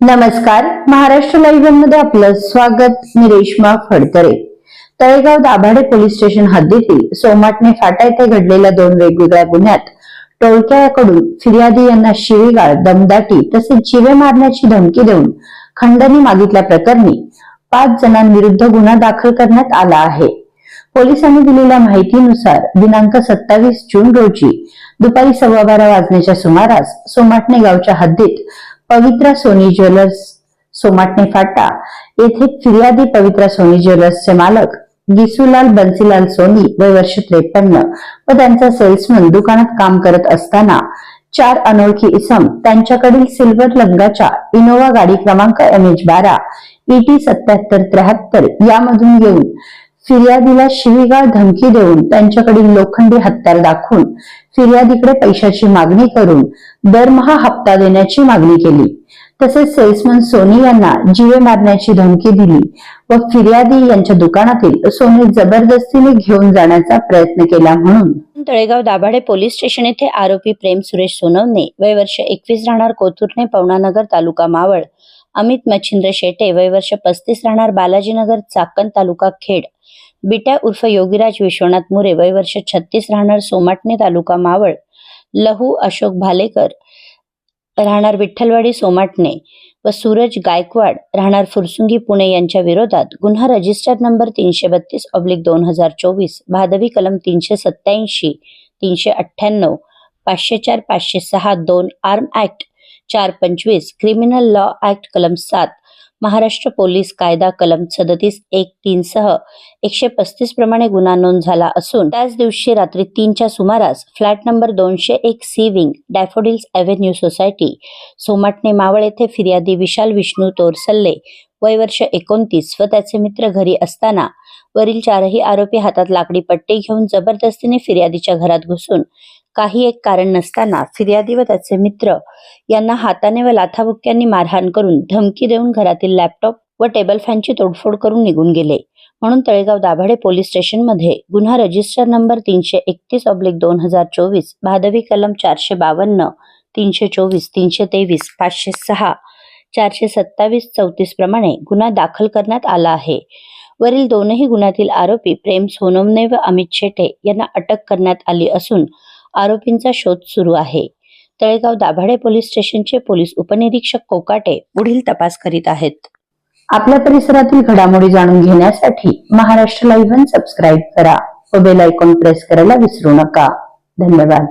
नमस्कार. महाराष्ट्र लाईव्हमध्ये आपलं स्वागत. मी रेश्मा फडतरे. तळेगाव दाभाडे पोलीस स्टेशन हद्दीतील सोमाटणे फाटा येथे घडलेल्या दोन वेगवेगळ्या गुन्ह्यात टोळक्याकडून फिर्यादी यांना शिवीगाळ दमदाटी तसेच जीवे मारण्याची धमकी देऊन खंडणी मागितल्या प्रकरणी पाच जणांविरुद्ध गुन्हा दाखल करण्यात आला आहे. पोलिसांनी दिलेल्या माहितीनुसार दिनांक सत्तावीस जून रोजी दुपारी सव्वा बारा वाजण्याच्या सुमारास सोमाटणे गावच्या हद्दीत पवित्रा सोनी ज्वेलर्स सोमाटणे फाटा. येथे फिर्यादी पवित्रा सोनी ज्वेलर्सचे मालक गिसूलाल बन्सीलाल सोनी वय वर्ष त्रेपन्न व त्यांचा सेल्समन दुकानात काम करत असताना चार अनोळखी इसम त्यांच्याकडील सिल्वर रंगाच्या इनोव्हा गाडी क्रमांक एम एच बारा ईटी सत्याहत्तर त्र्याहत्तर यामधून येऊन फिर्यादीला शिवीगाळ धमकी देऊन त्यांच्याकडील लोखंडी हत्यार दाखवून फिर्यादीकडे पैशाची मागणी करून दरमहा हप्ता देण्याची मागणी केली. तसेच सेल्समन सोनी यांना जीवे मारण्याची धमकी दिली व फिर्यादी यांच्या दुकानातील सोने जबरदस्तीने घेऊन जाण्याचा प्रयत्न केला म्हणून. तळेगाव दाभाडे पोलीस स्टेशन येथे आरोपी प्रेम सुरेश सोनवणे वय वर्ष एकवीस राहणार कोथुर्णे पवनानगर तालुका मावळ अमित मच्छिंद्र शेटे वय वर्ष पस्तीस राहणार बालाजीनगर चाकण तालुका खेड. बिट्या उर्फ योगीराज विश्वनाथ मुरे वय वर्ष छत्तीस राहणार सोमाटणे तालुका मावळ. लहू अशोक भालेकर राहणार विठ्ठलवाडी सोमाटणे व सूरज गायकवाड राहणार फुरसुंगी पुणे यांच्या विरोधात गुन्हा रजिस्टर नंबर तीनशे बत्तीस ऑब्लिक दोन हजार चोवीस भादवी कलम तीनशे सत्याऐंशी तीनशे अठ्ठ्याण्णव पाचशे चार पाचशे सहा दोन आर्म ऍक्ट चार पंचवीस क्रिमिनल लॉ ऍक्ट कलम सात महाराष्ट्र पोलीस कायदा कलम सदतीस एक तीन सह एकशे पस्तीस प्रमाणे गुन्हा नोंद झाला असून त्याच दिवशी रात्री तीनच्या सुमारास फ्लॅट नंबर दोनशे एक C wing daffodils avenue society Somatane Maval येथे फिर्यादी विशाल विष्णू तोरसल्ले वय वर्ष एकोणतीस व त्याचे मित्र घरी असताना वरील चारही आरोपी हातात लाकडी पट्टी घेऊन जबरदस्तीने फिर्यादीच्या घरात घुसून काही एक कारण नसताना फिर्यादी व त्याचे मित्र यांना हाताने व लाथाबुक्क्यांनी मारहाण करून धमकी देऊन घरातील लॅपटॉप व टेबल फॅनची तोडफोड करून निघून गेले. म्हणून तळेगाव दाभाडे पोलीस स्टेशनमध्ये गुन्हा रजिस्टर नंबर तीनशे एकतीस ऑब्लिक दोन हजार चोवीस भादवी कलम चारशे बावन्न तीनशे चोवीस तीनशे तेवीस पाचशे सहा चारशे सत्तावीस चौतीस प्रमाणे गुन्हा दाखल करण्यात आला आहे. वरील दोनही गुन्ह्यातील आरोपी प्रेम सोनमने व अमित शेटे यांना अटक करण्यात आली असून आरोपींचा शोध सुरू आहे. तळेगाव दाभाडे पोलीस स्टेशनचे पोलीस उपनिरीक्षक कोकाटे पुढील तपास करीत आहेत. आपल्या परिसरातील घडामोडी जाणून घेण्यासाठी महाराष्ट्र लाईव्ह सबस्क्राईब करा व बेल आयकॉन प्रेस करायला विसरू नका. धन्यवाद.